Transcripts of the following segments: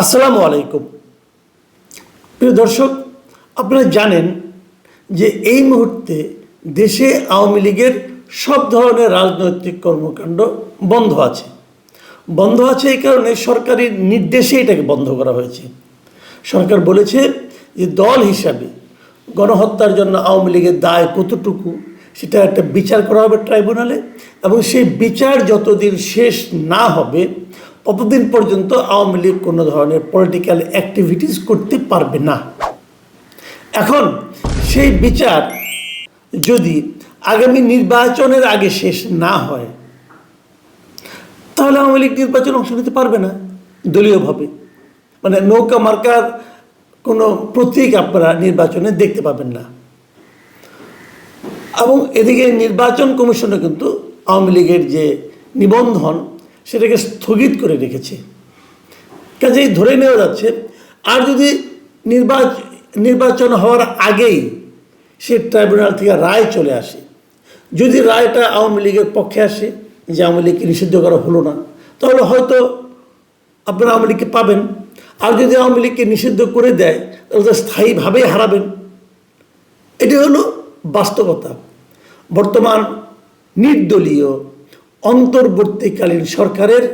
আসসালামু আলাইকুম। প্রিয় দর্শক, আপনারা জানেন যে এই মুহূর্তে দেশে আওয়ামী লীগের সব ধরনের রাজনৈতিক কর্মকাণ্ড বন্ধ আছে। বন্ধ আছে এই কারণে সরকারি নির্দেশে এটাকে বন্ধ করা হয়েছে। সরকার বলেছে যে দল হিসাবে গণহত্যার জন্য আওয়ামী লীগের দায় কতটুকু, সেটা একটা বিচার করা হবে ট্রাইব্যুনালে এবং সেই বিচার যতদিন শেষ না হবে ততদিন পর্যন্ত আওয়ামী লীগ কোনো ধরনের পলিটিক্যাল অ্যাক্টিভিটিস করতে পারবে না। এখন সেই বিচার যদি আগামী নির্বাচনের আগে শেষ না হয়, তাহলে আওয়ামী লীগ নির্বাচনে অংশ নিতে পারবে না দলীয়ভাবে। মানে নৌকা মার্কার কোনো প্রতীক আপনারা নির্বাচনে দেখতে পাবেন না। এবং এদিকে নির্বাচন কমিশনে কিন্তু আওয়ামী লীগের যে নিবন্ধন সেটাকে স্থগিত করে রেখেছে। কাজেই ধরে নেওয়া যাচ্ছে, আর যদি নির্বাচ, নির্বাচন হওয়ার আগেই সে ট্রাইব্যুনাল থেকে রায় চলে আসে, যদি রায়টা আওয়ামী লীগের পক্ষে আসে, যে আওয়ামী লীগকে নিষিদ্ধ করা হলো না, তাহলে হয়তো আপনারা আওয়ামী লীগকে পাবেন। আর যদি আওয়ামী লীগকে নিষিদ্ধ করে দেয়, তাহলে তো স্থায়ীভাবেই হারাবেন। এটি হলো বাস্তবতা। বর্তমান নির্দলীয় অন্তর্বর্তীকালীন সরকারের,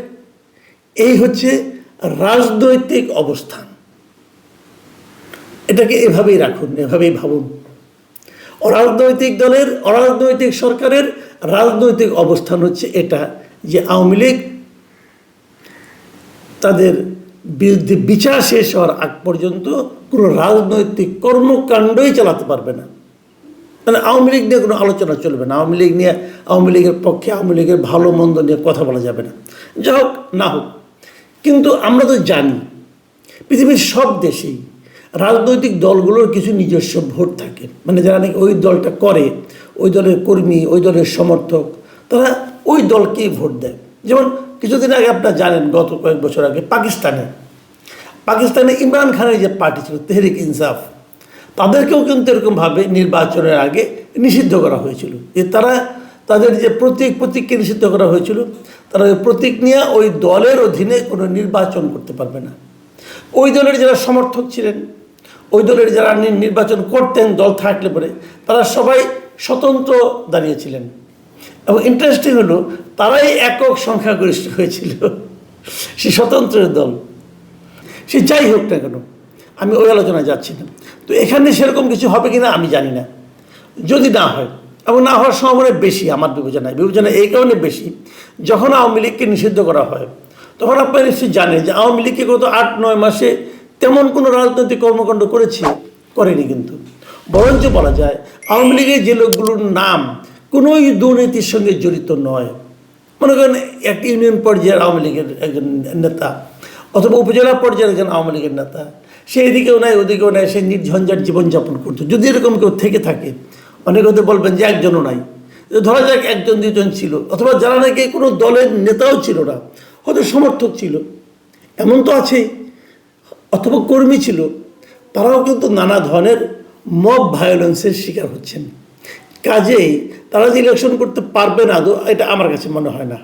এই হচ্ছে রাজনৈতিক অবস্থান। এটাকে এভাবেই রাখুন, এভাবেই ভাবুন। অরাজনৈতিক দলের, অরাজনৈতিক সরকারের রাজনৈতিক অবস্থান হচ্ছে এটা, যে আওয়ামী লীগ তাদের বিরুদ্ধে বিচার শেষ হওয়ার আগ পর্যন্ত কোনো রাজনৈতিক কর্মকাণ্ডই চালাতে পারবে না। মানে আওয়ামী লীগ নিয়ে কোনো আলোচনা চলবে না। আওয়ামী লীগ নিয়ে, আওয়ামী লীগের পক্ষে আওয়ামী লীগের ভালো মন্দ নিয়ে কথা বলা যাবে না। যা হোক, না হোক। কিন্তু আমরা তো জানি, পৃথিবীর সব দেশেই রাজনৈতিক দলগুলোর কিছু নিজস্ব ভোট থাকে। মানে যারা নাকি ওই দলটা করে, ওই দলের কর্মী, ওই দলের সমর্থক, তারা ওই দলকেই ভোট দেয়। যেমন কিছুদিন আগে আপনারা জানেন, গত কয়েক বছর আগে পাকিস্তানে পাকিস্তানে ইমরান খানের যে পার্টি ছিল, তেহরিক ইনসাফ তাদেরকেও কিন্তু এরকমভাবে নির্বাচনের আগে নিষিদ্ধ করা হয়েছিল। যে তারা তাদের যে প্রতীক, প্রতীককে নিষিদ্ধ করা হয়েছিল, তারা ওই প্রতীক নিয়ে ওই দলের অধীনে কোনো নির্বাচন করতে পারবে না। ওই দলের যারা সমর্থক ছিলেন, ওই দলের যারা নির্বাচন করতেন, দল থাকলে পরে, তারা সবাই স্বতন্ত্র দাঁড়িয়েছিলেন। এবং ইন্টারেস্টিং হলো, তারাই একক সংখ্যাগরিষ্ঠ হয়েছিল। সে স্বতন্ত্রের দল। সে যাই হোক না কেন আমি ওই আলোচনায় যাচ্ছি না। তো এখানে সেরকম কিছু হবে কিনা আমি জানি না। যদি না হয়, এবং না হওয়ার সম্ভাবনা বেশি আমার বিবেচনায় বিবেচনা এই কারণে বেশি। যখন আওয়ামী লীগকে নিষিদ্ধ করা হয়, তখন আপনারা নিশ্চয়ই জানেন যে আওয়ামী লীগকে গত আট, নয় মাসে তেমন কোনো রাজনৈতিক কর্মকাণ্ড করেছে, করেনি কিন্তু। বরঞ্চ বলা যায়, আওয়ামী লীগের যে লোকগুলোর নাম কোনোই দুর্নীতির সঙ্গে জড়িত নয়। মনে করেন এক ইউনিয়ন পর্যায়ের আওয়ামী লীগের একজন নেতা, অথবা উপজেলা পর্যায়ের একজন আওয়ামী লীগের নেতা সে এদিকেও নাই, ওদিকেও নাই, সে নির্ঝঞ্ঝাট জীবনযাপন করতো। যদি এরকম কেউ থেকে থাকে, অনেকে হতে বলবেন যে একজনও নাই। ধরা যাক একজন দুজন ছিল, অথবা যারা নাকি কোনো দলের নেতাও ছিল না, হয়তো সমর্থক ছিল। এমন তো আছেই অথবা কর্মী ছিল, তারাও কিন্তু নানা ধরনের মব ভায়োলেন্সের শিকার হচ্ছেন। কাজেই তারা যে ইলেকশন করতে পারবে না এটা আমার কাছে মনে হয় না।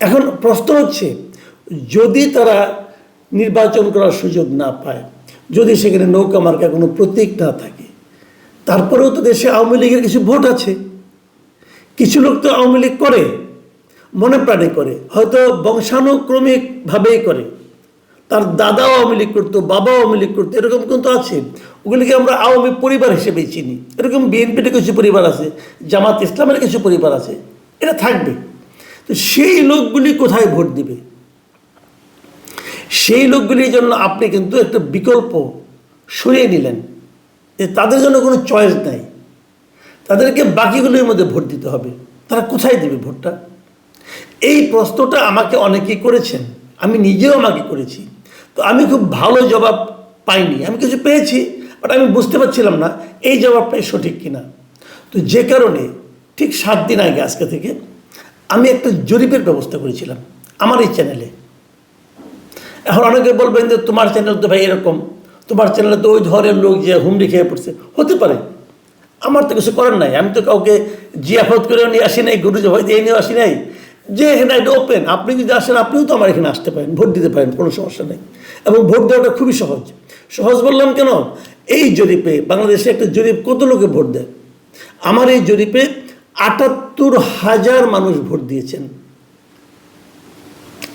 এখন প্রশ্ন হচ্ছে, যদি তারা নির্বাচন করার সুযোগ না পায়। যদি সেখানে নৌকা মার্কা কোনো প্রতীক না থাকে, তারপরেও তো দেশে আওয়ামী লীগের কিছু ভোট আছে। কিছু লোক তো আওয়ামী লীগ করে, মনে প্রাণে করে, হয়তো বংশানুক্রমিকভাবেই করে। তার দাদাও আওয়ামী লীগ করতো, বাবাও আওয়ামী লীগ করতো, এরকম কিন্তু আছে। ওগুলিকে আমরা আওয়ামী পরিবার হিসেবে চিনি। এরকম বিএনপির কিছু পরিবার আছে, জামাত ইসলামের কিছু পরিবার আছে, এটা থাকবে। তো সেই লোকগুলি কোথায় ভোট দিবে? সেই লোকগুলির জন্য আপনি কিন্তু একটা বিকল্প সরিয়ে নিলেন যে তাদের জন্য কোনো চয়েস নাই। তাদেরকে বাকিগুলির মধ্যে ভোট দিতে হবে। তারা কোথায় দেবে ভোটটা? এই প্রশ্নটা আমাকে অনেকেই করেছেন। আমি নিজেও আমাকে করেছি। তো আমি খুব ভালো জবাব পাইনি। আমি কিছু পেয়েছি বাট আমি বুঝতে পারছিলাম না এই জবাবটাই সঠিক কিনা। তো যে কারণে ঠিক সাত দিন আগে আজকে থেকে আমি একটা জরিপের ব্যবস্থা করেছিলাম আমার এই চ্যানেলে এখন অনেকে বলবেন যে তোমার চ্যানেল তো ভাই এরকম, তোমার চ্যানেলে তো ওই ধরনের লোক যে হুমড়ি খেয়ে পড়ছে। হতে পারে। আমার তো কিছু করার নাই। আমি তো কাউকে জিয়াফত করেও নিয়ে আসি নাই, গুরু ভয় দিয়ে নিয়েও আসি নাই। যে এখানে একটা ওপেন আপনি যদি আসেন, আপনিও তো আমার এখানে আসতে পারেন, ভোট দিতে পারেন, কোনো সমস্যা নেই। এবং ভোট দেওয়াটা খুবই সহজ। সহজ বললাম কেন? এই জরিপে বাংলাদেশে একটা জরিপ কত লোকে ভোট দেয়? আমার এই জরিপে আটাত্তর হাজার মানুষ ভোট দিয়েছেন।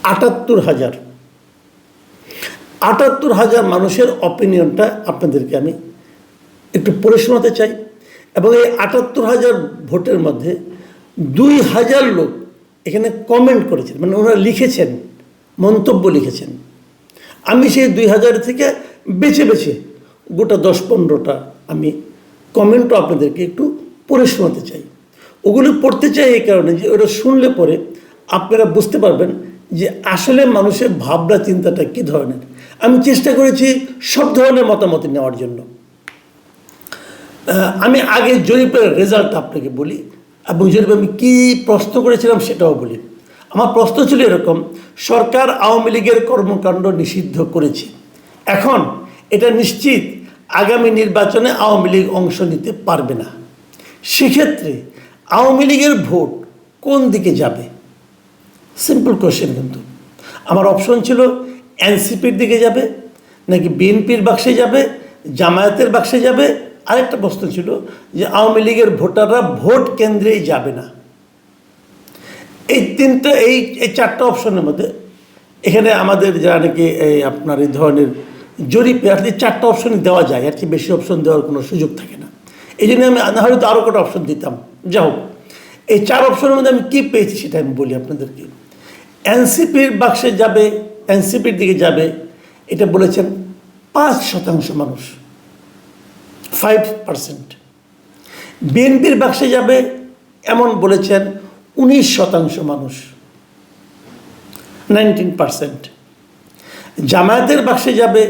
আটাত্তর হাজার। আটাত্তর হাজার মানুষের অপিনিয়নটা আপনাদেরকে আমি একটু পড়ে শোনাতে চাই। এবং এই আটাত্তর হাজার ভোটের মধ্যে দুই হাজার লোক এখানে কমেন্ট করেছেন মানে ওনারা লিখেছেন, মন্তব্য লিখেছেন। আমি সেই দুই হাজার থেকে বেছে বেছে গোটা দশ পনেরোটা আমি কমেন্টও আপনাদেরকে একটু পড়ে শোনাতে চাই। ওগুলো পড়তে চাই এই কারণে যে ওটা শুনলে পরে আপনারা বুঝতে পারবেন যে আসলে মানুষের ভাবনা চিন্তাটা কী ধরনের। আমি চেষ্টা করেছি সব ধরনের মতামত নেওয়ার জন্য। আমি আগে জরিপের রেজাল্ট আপনাকে বলি, এবং জরিপে আমি কী প্রশ্ন করেছিলাম সেটাও বলি। আমার প্রশ্ন ছিল এরকম, সরকার আওয়ামী লীগের কর্মকাণ্ড নিষিদ্ধ করেছে। এখন এটা নিশ্চিত আগামী নির্বাচনে আওয়ামী লীগ অংশ নিতে পারবে না। সেক্ষেত্রে আওয়ামী লীগের ভোট কোন দিকে যাবে? সিম্পল কোশ্চেন কিন্তু। আমার অপশন ছিল এনসিপির দিকে যাবে, নাকি বিএনপির বাক্সে যাবে, জামায়াতের বাক্সে যাবে? আরেকটা প্রশ্ন ছিল যে আওয়ামী লীগের ভোটাররা ভোট কেন্দ্রেই যাবে না। এই তিনটা, এই এই চারটা অপশনের মধ্যে এখানে আমাদের যারা নাকি এই আপনার এই ধরনের জরিপে কি চারটা অপশন দেওয়া যায় আর কি বেশি অপশন দেওয়ার কোনো সুযোগ থাকে না। এই জন্য আমি না হয়তো আরও কটা অপশন দিতাম। যা হোক, এই চার অপশনের মধ্যে আমি কী পেয়েছি সেটা আমি বলি আপনাদেরকে। এনসিপির বাক্সে যাবে এনসিপির দিকে যাবে, এটা বলেছেন পাঁচ শতাংশ মানুষ ফাইভ পার্সেন্ট বিএনপির বাক্সে যাবে এমন বলেছেন উনিশ শতাংশ মানুষ নাইনটিন পার্সেন্ট জামায়াতের বাক্সে যাবে,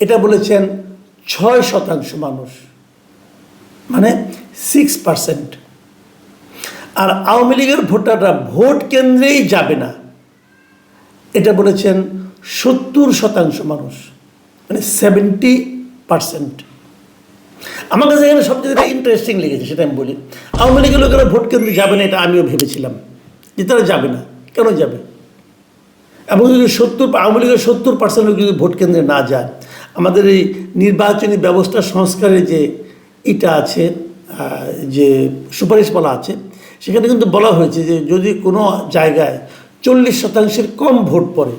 এটা বলেছেন ছয় শতাংশ মানুষ মানে সিক্স পার্সেন্ট আর আওয়ামী লীগের ভোটাররা ভোট কেন্দ্রেই যাবে না। এটা বলেছেন সত্তর শতাংশ মানুষ মানে সেভেন্টি পার্সেন্ট আমার কাছে এখানে সবচেয়ে ইন্টারেস্টিং লেগেছে সেটা আমি বলি, আওয়ামী লীগের লোকেরা ভোট কেন্দ্রে যাবে না, এটা আমিও ভেবেছিলাম যে তারা যাবে না। কেন যাবে? এবং যদি সত্তর, আওয়ামী লীগের সত্তর পার্সেন্ট লোক যদি ভোট কেন্দ্রে না যায়, আমাদের এই নির্বাচনী ব্যবস্থা সংস্কারের যে ইটা আছে যে সুপারিশ বলা আছে, সেখানে কিন্তু বলা হয়েছে যে যদি কোনো জায়গায় চল্লিশ শতাংশের কম ভোট পড়ে,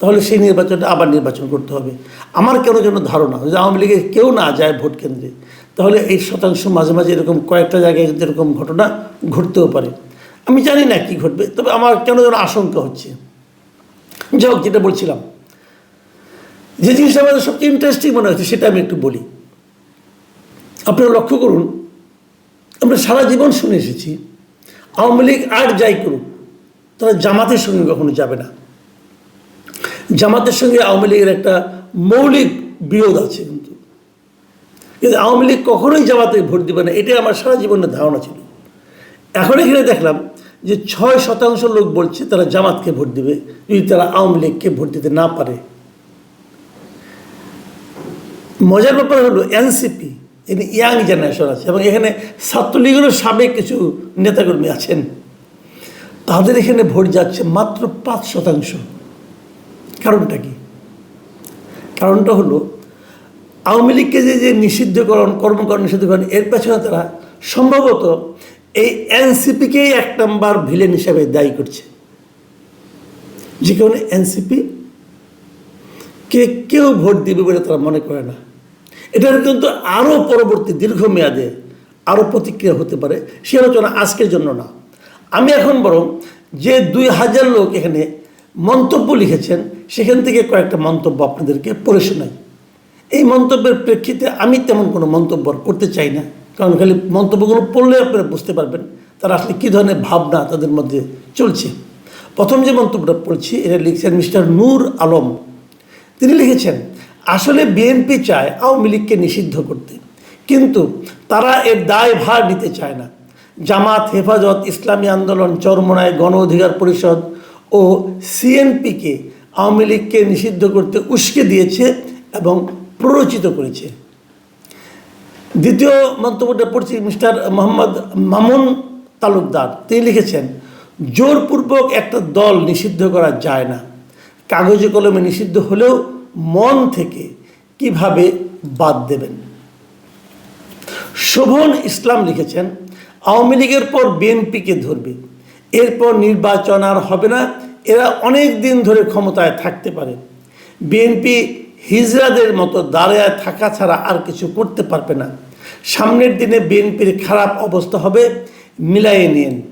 তাহলে সেই নির্বাচনটা আবার নির্বাচন করতে হবে। আমার কেন যেন ধারণা, যে আওয়ামী লীগের কেউ না যায় ভোট কেন্দ্রে, তাহলে এই শতাংশ মাঝে মাঝে এরকম কয়েকটা জায়গায় কিন্তু এরকম ঘটনা ঘটতেও পারে। আমি জানি না কি ঘটবে, তবে আমার কেন যেন আশঙ্কা হচ্ছে। যাই হোক, যেটা বলছিলাম, যে জিনিসটা আমাদের সবচেয়ে ইন্টারেস্টিং মনে হচ্ছে সেটা আমি একটু বলি। আপনারা লক্ষ্য করুন, আমরা সারা জীবন শুনে এসেছি, আওয়ামী লীগ আর যাই করুক তারা জামাতের সঙ্গে কখনো যাবে না। জামাতের সঙ্গে আওয়ামী লীগের একটা মৌলিক বিরোধ আছে কিন্তু। কিন্তু আওয়ামী লীগ কখনোই জামাতে ভোট দিবে না, এটাই আমার সারা জীবনের ধারণা ছিল। এখন এখানে দেখলাম যে ছয় শতাংশ লোক বলছে তারা জামাতকে ভোট দিবে, যদি তারা আওয়ামী লীগকে ভোট দিতে না পারে। মজার ব্যাপার হলো এনসিপি এখানে ইয়াং জেনারেশন আছে এবং এখানে ছাত্রলীগেরও সাবেক কিছু নেতাকর্মী আছেন। তাদের এখানে ভোট যাচ্ছে মাত্র পাঁচ শতাংশ। কারণটা কি? কারণটা হলো, আওয়ামী লীগকে যে যে নিষিদ্ধকরণ, কর্মকরণ নিষিদ্ধকরণ এর পেছনে তারা সম্ভবত এই এনসিপিকেই এক নম্বর ভিলেন হিসাবে দায়ী করছে। যে কারণে এনসিপি কে কেউ ভোট দিবে বলে তারা মনে করে না। এটার কিন্তু আরও পরবর্তী দীর্ঘমেয়াদে আরও প্রতিক্রিয়া হতে পারে। সে আলোচনা আজকের জন্য না। আমি এখন বরং যে দুই হাজার লোক এখানে মন্তব্য লিখেছেন, সেখান থেকে কয়েকটা মন্তব্য আপনাদেরকে পড়ে শোনাই। এই মন্তব্যের প্রেক্ষিতে আমি তেমন কোনো মন্তব্য করতে চাই না, কারণ খালি মন্তব্যগুলো পড়লে আপনারা বুঝতে পারবেন তারা আসলে কী ধরনের ভাবনা তাদের মধ্যে চলছে। প্রথম যে মন্তব্যটা পড়ছি, এটা লিখছেন মিস্টার নূর আলম। তিনি লিখেছেন, আসলে বিএনপি চায় আওয়ামী লীগকে নিষিদ্ধ করতে, কিন্তু তারা এর দায় ভার নিতে চায় না। জামাত, হেফাজত, ইসলামী আন্দোলন, চরমনায় গণ অধিকার পরিষদ ও সিএনপিকে আওয়ামী লীগকে নিষিদ্ধ করতে উস্কে দিয়েছে এবং প্ররোচিত করেছে। দ্বিতীয় মন্তব্যটা পড়ছি মিস্টার মোহাম্মদ মামুন তালুকদার। তিনি লিখেছেন, জোরপূর্বক একটা দল নিষিদ্ধ করা যায় না। কাগজে কলমে নিষিদ্ধ হলেও মন থেকে কীভাবে বাদ দেবেন? শোভন ইসলাম লিখেছেন আওয়ামী লীগের পর বিএনপিকে ধরবে। এরপর নির্বাচন আর হবে না। এরা অনেক দিন ধরে ক্ষমতায় থাকতে পারে। বিএনপি হিজরাদের মতো দাঁড়ায় থাকা ছাড়া আর কিছু করতে পারবে না। সামনের দিনে বিএনপির খারাপ অবস্থা হবে। মিলাইয়ে নিন।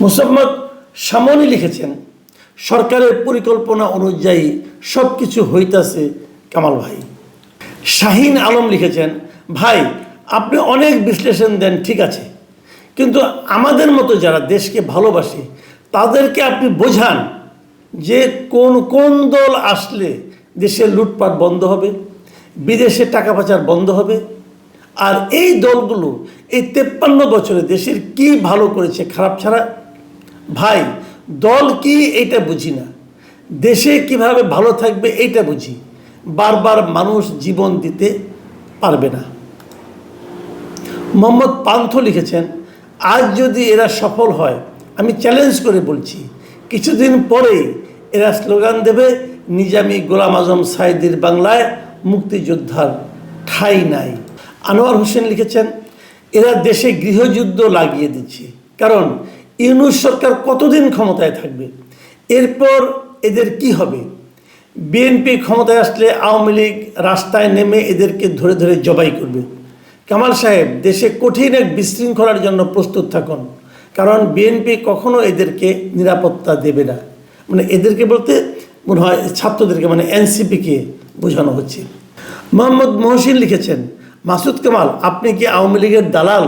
মোসাম্মদ সামনি লিখেছেন, সরকারের পরিকল্পনা অনুযায়ী সব কিছু হইতাছে কামাল ভাই। শাহিন আলম লিখেছেন, ভাই আপনি অনেক বিশ্লেষণ দেন, ঠিক আছে। কিন্তু আমাদের মতো যারা দেশকে ভালোবাসে, তাদেরকে আপনি বোঝান যে কোন কোন দল আসলে দেশের লুটপাট বন্ধ হবে, বিদেশে টাকা পাচার বন্ধ হবে, আর এই দলগুলো এই তেপ্পান্ন বছরে দেশের কি ভালো করেছে, খারাপ ছাড়া? ভাই, দল কি এইটা বুঝি না। দেশে কীভাবে ভালো থাকবে এইটা বুঝি। বারবার মানুষ জীবন দিতে পারবে না। মোহাম্মদ পান্থ লিখেছেন, আজ যদি এরা সফল হয়, আমি চ্যালেঞ্জ করে বলছি, কিছুদিন পরেই এরা স্লোগান দেবে, নিজামি গোলাম আজম সাইদির বাংলায় মুক্তিযোদ্ধার ঠাই নাই। আনোয়ার হোসেন লিখেছেন, এরা দেশে গৃহযুদ্ধ লাগিয়ে দিচ্ছে, কারণ ইউনুস সরকার কতদিন ক্ষমতায় থাকবে? এরপর এদের কি হবে? বিএনপি ক্ষমতায় আসলে আওয়ামী লীগ রাস্তায় নেমে এদেরকে ধরে ধরে জবাই করবে। কামাল সাহেব, দেশে কঠিন এক বিশৃঙ্খলার জন্য প্রস্তুত থাকুন। কারণ বিএনপি কখনো এদেরকে নিরাপত্তা দেবে না। মানে এদেরকে বলতে মনে হয় ছাত্রদেরকে মানে এনসিপিকে বোঝানো হচ্ছে। মোহাম্মদ মহসিন লিখেছেন, মাসুদ কামাল, আপনি কি আওয়ামী লীগের দালাল?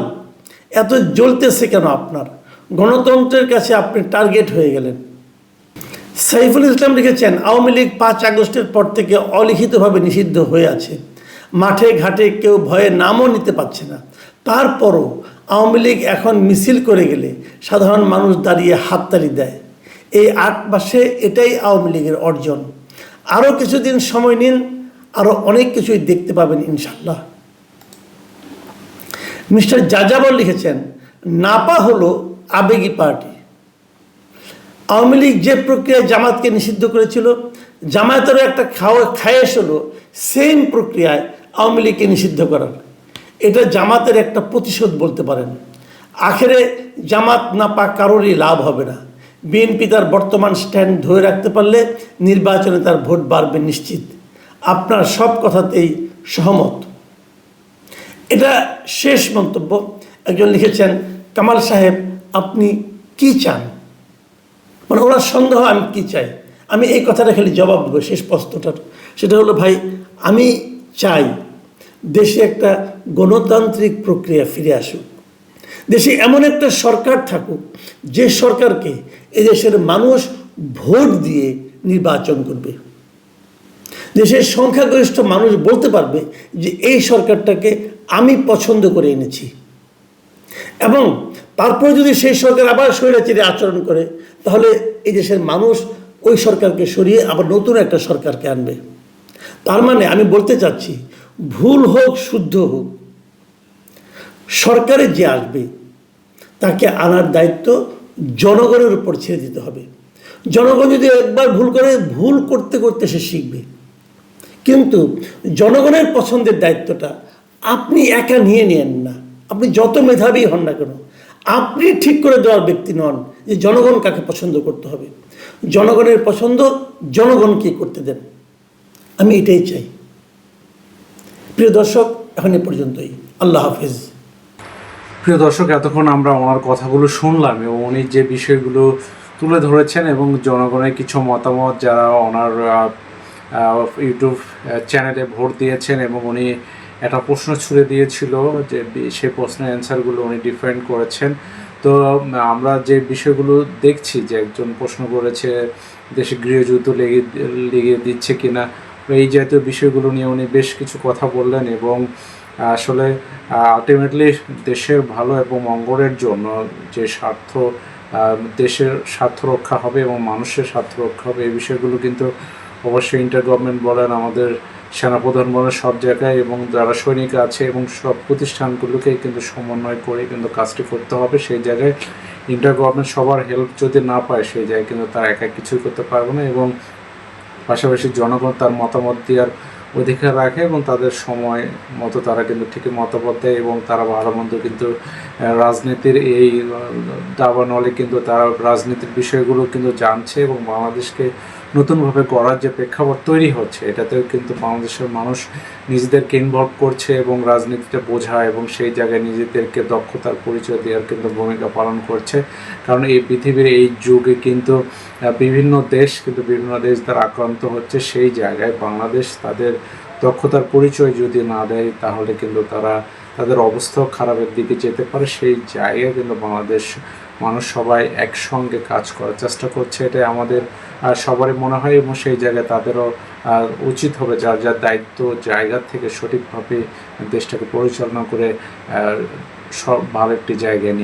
এত জ্বলতেছে কেন আপনার? গণতন্ত্রের কাছে আপনি টার্গেট হয়ে গেলেন। সাইফুল ইসলাম লিখেছেন, আওয়ামী লীগ পাঁচ আগস্টের পর থেকে অলিখিতভাবে নিষিদ্ধ হয়ে আছে। মাঠে ঘাটে কেউ ভয়ে নামও নিতে পারছে না। তারপরও আওয়ামী লীগ এখন মিছিল করে গেলে সাধারণ মানুষ দাঁড়িয়ে হাততালি দেয়। এই আট মাসে এটাই আওয়ামী লীগের অর্জন। আরও কিছুদিন সময় নিন, আরও অনেক কিছুই দেখতে পাবেন ইনশাল্লাহ মিস্টার যাযাবর লিখেছেন, নাপা হলো আবেগী পার্টি। আওয়ামী লীগ যে প্রক্রিয়ায় জামাতকে নিষিদ্ধ করেছিল, জামায়াতেরও একটা খাওয়া খায়েশ হলো, সেম প্রক্রিয়ায় আওয়ামী লীগকে নিষিদ্ধ করার। এটা জামাতের একটা প্রতিশোধ বলতে পারেন। আখেরে জামাত না পা কারোরই লাভ হবে না। বিএনপি তার বর্তমান স্ট্যান্ড ধরে রাখতে পারলে নির্বাচনে তার ভোট বাড়বে নিশ্চিত। আপনার সব কথাতেই সহমত। এটা শেষ মন্তব্য। একজন লিখেছেন, কামাল সাহেব, আপনি কি চান? মানে ওনার সন্দেহ, আমি কি চাই? আমি এই কথাটা খালি জবাব দেবো শেষ প্রশ্নটার। সেটা হলো, ভাই, আমি চাই। দেশে একটা গণতান্ত্রিক প্রক্রিয়া ফিরে আসুক। দেশে এমন একটা সরকার থাকুক, যে সরকারকে এদেশের মানুষ ভোট দিয়ে নির্বাচন করবে। দেশের সংখ্যাগরিষ্ঠ মানুষ বলতে পারবে যে, এই সরকারটাকে আমি পছন্দ করে এনেছি। এবং তারপরে যদি সেই সরকার আবার স্বৈরাচারী আচরণ করে, তাহলে এই দেশের মানুষ ওই সরকারকে সরিয়ে আবার নতুন একটা সরকারকে আনবে। তার মানে আমি বলতে চাচ্ছি, ভুল হোক, শুদ্ধ হোক, সরকারে যে আসবে, তাকে আনার দায়িত্ব জনগণের উপর ছেড়ে দিতে হবে। জনগণ যদি একবার ভুল করে, ভুল করতে করতে সে শিখবে। কিন্তু জনগণের পছন্দের দায়িত্বটা আপনি একা নিয়ে নেন না। আপনি যত মেধাবী হন না কেন, আপনি ঠিক করে দেওয়ার ব্যক্তি নন যে জনগণ কাকে পছন্দ করতে হবে। জনগণের পছন্দ জনগণকে করতে দেন? আমি এটাই চাই। প্রিয় দর্শক, এখন এ পর্যন্তই। আল্লাহ হাফিজ। প্রিয় দর্শক, এতক্ষণ আমরা ওনার কথাগুলো শুনলাম এবং উনি যে বিষয়গুলো তুলে ধরেছেন এবং জনগণের কিছু মতামত যারা ওনার ইউটিউব চ্যানেলে ভোট দিয়েছেন এবং উনি একটা প্রশ্ন ছুড়ে দিয়েছিল যে সেই প্রশ্নের অ্যান্সারগুলো উনি ডিফারেন্ট করেছেন। তো আমরা যে বিষয়গুলো দেখছি যে একজন প্রশ্ন করেছে, দেশে গৃহযুদ্ধ লেগে লেগে দিচ্ছে কিনা এই জাতীয় বিষয়গুলো নিয়ে উনি বেশ কিছু কথা বললেন এবং আসলে আলটিমেটলি দেশের ভালো এবং মঙ্গলের জন্য যে স্বার্থ দেশের স্বার্থ রক্ষা হবে এবং মানুষের স্বার্থ রক্ষা হবে, এই বিষয়গুলো কিন্তু অবশ্যই ইন্টার গভর্নমেন্ট বলেন, আমাদের সেনাপ্রধান বলেন সব জায়গায় এবং যারা সৈনিক আছে এবং সব প্রতিষ্ঠানগুলোকেই কিন্তু সমন্বয় করে কিন্তু কাজটি করতে হবে। সেই জায়গায় ইন্টার গভর্নমেন্ট সবার হেল্প যদি না পায়, সেই জায়গায় কিন্তু তারা একা কিছুই করতে পারবে না এবং পাশাপাশি জনগণ তার মতামত দেওয়ার অধিকার রাখে এবং তাদের সময় মতো তারা কিন্তু ঠিকই মতামত দেয় এবং তারা ভালো মন্দ কিন্তু রাজনীতির এই দাবানলে কিন্তু তারা রাজনীতির বিষয়গুলো কিন্তু জানছে এবং বাংলাদেশকে নতুনভাবে গড়ার যে প্রেক্ষাপট তৈরি হচ্ছে, এটাতেও কিন্তু বাংলাদেশের মানুষ নিজেদেরকে ইনভলভ করছে এবং রাজনীতিটা বোঝা এবং সেই জায়গায় নিজেদেরকে দক্ষতার পরিচয় দেওয়ার কিন্তু ভূমিকা পালন করছে। কারণ এই পৃথিবীর এই যুগে কিন্তু বিভিন্ন দেশ কিন্তু বিভিন্ন দেশ দ্বারা আক্রান্ত হচ্ছে। সেই জায়গায় বাংলাদেশ তাদের দক্ষতার পরিচয় যদি না দেয়, তাহলে কিন্তু তারা তাদের অবস্থাও খারাপের দিকে যেতে পারে। সেই জায়গায় কিন্তু বাংলাদেশ মানুষ সবাই একসঙ্গে কাজ করার চেষ্টা করছে, এটাই আমাদের সবারই মনে হয় এবং সেই জায়গায় তাদেরও উচিত হবে যার যার দায়িত্ব জায়গা থেকে সঠিকভাবে দেশটাকে পরিচালনা করে সব ভালো একটি জায়গায় নিয়ে